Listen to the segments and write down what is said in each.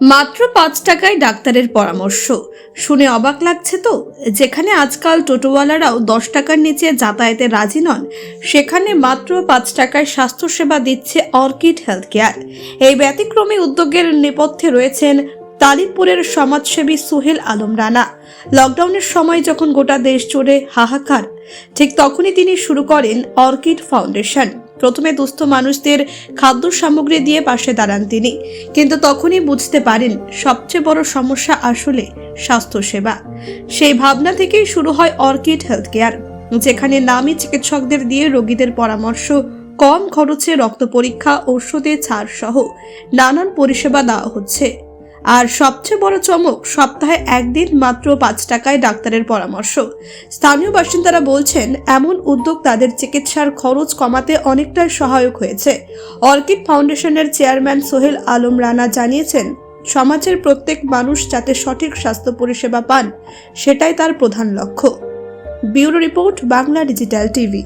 মাত্র পাঁচ টাকায় ডাক্তারের পরামর্শ। শুনে অবাক লাগছে তো, যেখানে আজকাল টোটোওয়ালারাও দশ টাকার নিচে যাতায়াতে রাজি নন, সেখানে মাত্র পাঁচ টাকায় স্বাস্থ্যসেবা দিচ্ছে অর্কিড হেলথ কেয়ার এই ব্যতিক্রমী উদ্যোগের নেপথ্যে রয়েছেন তালিমপুরের সমাজসেবী সোহেল আলম রানা। লকডাউনের সময় যখন গোটা দেশ জুড়ে হাহাকার, ঠিক তখনই তিনি শুরু করেন অর্কিড ফাউন্ডেশন। প্রথমে দুস্থ মানুষদের খাদ্য সামগ্রী দিয়ে পাশে দাঁড়ান তিনি। কিন্তু তখনই বুঝতে পারেন সবচেয়ে বড় সমস্যা আসলে স্বাস্থ্যসেবা। সেই ভাবনা থেকেই শুরু হয় অর্কিড হেলথ কেয়ার যেখানে নামী চিকিৎসকদের দিয়ে রোগীদের পরামর্শ, কম খরচে রক্ত পরীক্ষা ঔষধে ছাড় সহ নানান পরিষেবা দেওয়া হচ্ছে। আর সবচেয়ে বড় চমক, সপ্তাহে একদিন মাত্র পাঁচ টাকায় ডাক্তারের পরামর্শ। স্থানীয় বাসিন্দারা বলছেন, এমন উদ্যোগ তাদের চিকিৎসার খরচ কমাতে অনেকটাই সহায়ক হয়েছে। অর্কিড ফাউন্ডেশনের চেয়ারম্যান সোহেল আলম রানা জানিয়েছেন, সমাজের প্রত্যেক মানুষ যাতে সঠিক স্বাস্থ্য পরিষেবা পান, সেটাই তার প্রধান লক্ষ্য। Bureau report, Bangla digital TV.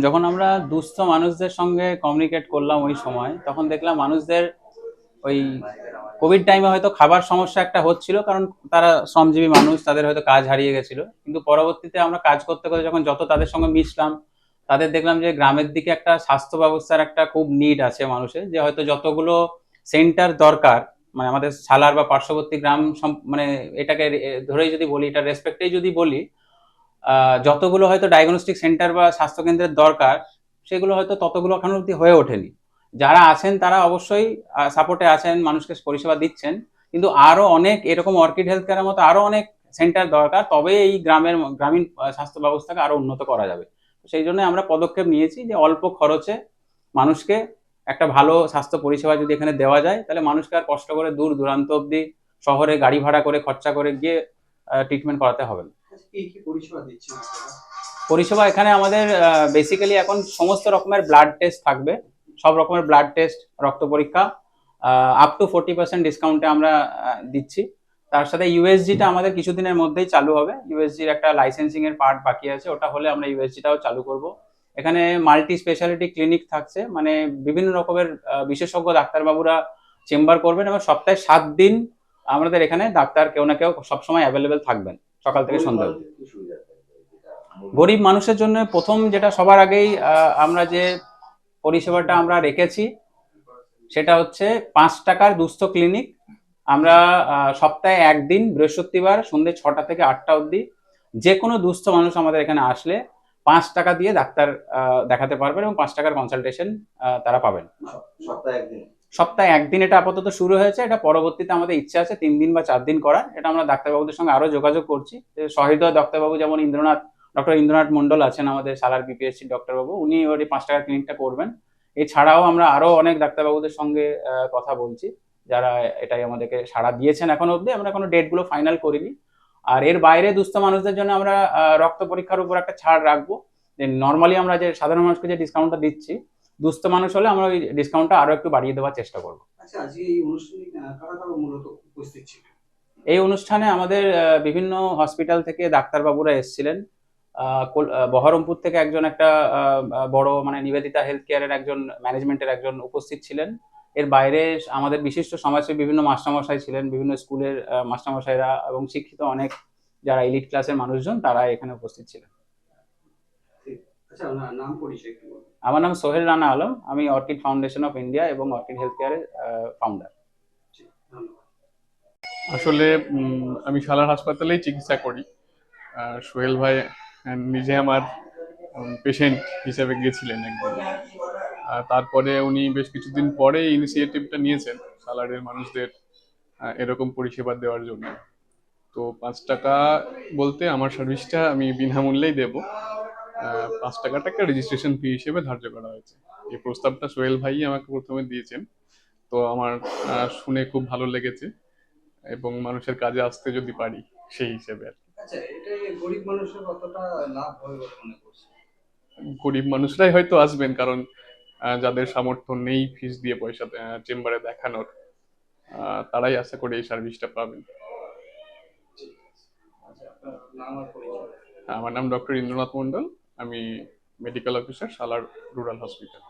যখন আমরা দুস্থ মানুষদের সঙ্গে কমিউনিকেট করলাম ওই সময়, তখন দেখলাম মানুষদের ওই কোভিড টাইমে হয়তো খাবার সমস্যা একটা হচ্ছিল, কারণ তারা শ্রমজীবী মানুষ, তাদের হয়তো কাজ হারিয়ে গেছিল। কিন্তু পরবর্তীতে আমরা কাজ করতে করতে যখন যত তাদের সঙ্গে মিশলাম, তাদের দেখলাম যে গ্রামের দিকে একটা স্বাস্থ্য ব্যবস্থার একটা খুব নিড আছে মানুষের, যে হয়তো যতগুলো সেন্টার দরকার মানে আমাদের সালার বা পার্শ্ববর্তী গ্রাম মানে এটাকে ধরেই যদি বলি এটা রেসপেক্টেই যদি বলি যতগুলো হয়তো ডায়াগনস্টিক সেন্টার বা স্বাস্থ্যকেন্দ্রের দরকার, সেগুলো হয়তো ততগুলো এখন অব্দি হয়ে ওঠেনি। যারা আছেন তারা অবশ্যই সাপোর্টে আছেন মানুষকে পরিষেবা দিচ্ছেন। কিন্তু আরও অনেক এরকম অর্কিড হেলথ কেয়ারের মতো আরও অনেক সেন্টার দরকার তবে এই গ্রামের গ্রামীণ স্বাস্থ্য ব্যবস্থাকে আরও উন্নত করা যাবে। সেই জন্য আমরা পদক্ষেপ নিয়েছি যে অল্প খরচে মানুষকে একটা ভালো স্বাস্থ্য পরিষেবা যদি এখানে দেওয়া যায় তাহলে মানুষকে আর কষ্ট করে দূর দূরান্ত অবধি শহরে গাড়ি ভাড়া করে খরচা করে গিয়ে ট্রিটমেন্ট করাতে হবে না। পরিষেবা পরিষেবা এখানে আমাদের বেসিক্যালি এখন সমস্ত রকমের ব্লাড টেস্ট থাকবে। সব রকমের ব্লাড টেস্ট রক্ত পরীক্ষা আপ টু ফোর্টি পার্সেন্ট ডিসকাউন্টে আমরা দিচ্ছি। তার সাথে ইউএসজিটা আমাদের কিছুদিনের মধ্যেই চালু হবে। ইউএসজির একটা লাইসেন্সিং এর পার্ট বাকি আছে, ওটা হলে আমরা ইউএসজিটাও চালু করব। এখানে মাল্টি স্পেশালিটি ক্লিনিক থাকছে মানে বিভিন্ন রকমের বিশেষজ্ঞ ডাক্তারবাবুরা চেম্বার করবেন এবং সপ্তাহে সাত দিন আমাদের এখানে ডাক্তার কেউ না কেউ সবসময় অ্যাভেলেবেল থাকবেন, সকাল থেকে সন্ধ্যা? গরিব মানুষের জন্য প্রথম যেটা সবার আগেই আমরা যে পরিষেবাটা আমরা রেখেছি। সেটা হচ্ছে পাঁচ টাকার দুস্থ ক্লিনিক। আমরা সপ্তাহে একদিন বৃহস্পতিবার সন্ধ্যে ছটা থেকে আটটা অবধি যে কোনো দুস্থ মানুষ আমাদের এখানে আসলে পাঁচ টাকা দিয়ে ডাক্তার দেখাতে পারবেন এবং পাঁচ টাকার কনসালটেশন তারা পাবেন। সপ্তাহে একদিন? এটা আপাতত শুরু হয়েছে। এটা পরবর্তীতে আমাদের ইচ্ছা আছে তিন দিন বা চার দিন করার। এটা আমরা ডাক্তারবাবুদের সঙ্গে আরও যোগাযোগ করছি। সহৃদয় ডাক্তারবাবু যেমন ইন্দ্রনাথ ডক্টর ইন্দ্রনাথ মন্ডল আছেন আমাদের সালার বিপিএসসি ডক্টরবাবু উনি ওই পাঁচ টাকার ক্লিনিকটা করবেন। এছাড়াও আমরা আরও অনেক ডাক্তারবাবুদের সঙ্গে কথা বলছি যারা এটাই আমাদেরকে সাড়া দিয়েছেন এখন অবধি। আমরা কোনো ডেটগুলো ফাইনাল করিনি। আর এর বাইরে দুস্থ মানুষদের জন্য আমরা রক্ত পরীক্ষার উপর একটা ছাড় রাখব। যে নর্মালি আমরা যে সাধারণ মানুষকে যে ডিসকাউন্টটা দিচ্ছি দুস্থ মানুষ হলে আমরা ওই ডিসকাউন্টটা আরও একটু বাড়িয়ে দেওয়ার চেষ্টা করব। আচ্ছা এই অনুষ্ঠানে আমাদের বিভিন্ন হসপিটাল থেকে ডাক্তারবাবুরা এসেছিলেন। বহরমপুর থেকে একজন একটা বড় মানে নিবেদিতা হেলথ কেয়ারের একজন ম্যানেজমেন্টের একজন উপস্থিত ছিলেন। এর বাইরে আমাদের বিশিষ্ট সমাজসেবী বিভিন্ন মাস্টারমশাই ছিলেন বিভিন্ন স্কুলের মাস্টারমশাইরা এবং শিক্ষিত অনেক যারা এলিট ক্লাসের মানুষজন তারা এখানে উপস্থিত ছিলেন। আচ্ছা? আমার নাম সোহেল রানা আলম আমি অর্কিড ফাউন্ডেশন অফ ইন্ডিয়া এবং অর্কিড হেলথ কেয়ারের ফাউন্ডার আসলে আমি সালার হাসপাতালেই চিকিৎসা করি। সোহেল ভাই নিজে আমার পেশেন্ট হিসেবে গিয়েছিলেন একদিন। আর তারপরে উনি বেশ কিছুদিন পরে ইনিশিয়েটিভটা নিয়েছেন সালারের মানুষদের এরকম পরিষেবা দেওয়ার জন্য। তো পাঁচ টাকা বলতে আমার সার্ভিসটা আমি বিনামূল্যেই দেব। পাঁচ টাকাটা একটা রেজিস্ট্রেশন ফি হিসেবে ধার্য করা হয়েছে। এই প্রস্তাবটা সোহেল ভাই আমাকে প্রথমে দিয়েছেন। তো আমার শুনে খুব ভালো লেগেছে এবং মানুষের কাজে আসতে যদি পারি সেই হিসেবে আর কি। আচ্ছা এটা গরিব মানুষের কতটা লাভ হবে মনে করছে গরিব মানুষরাই হয়তো আসবেন কারণ যাদের সামর্থ্য নেই ফিস দিয়ে পয়সা চেম্বারে দেখানোর তারাই আশা করি এই সার্ভিসটা পাবেন। আচ্ছা আমার নাম ডক্টর ইন্দ্রনাথ মন্ডল আমি medical officer Salar rural hospital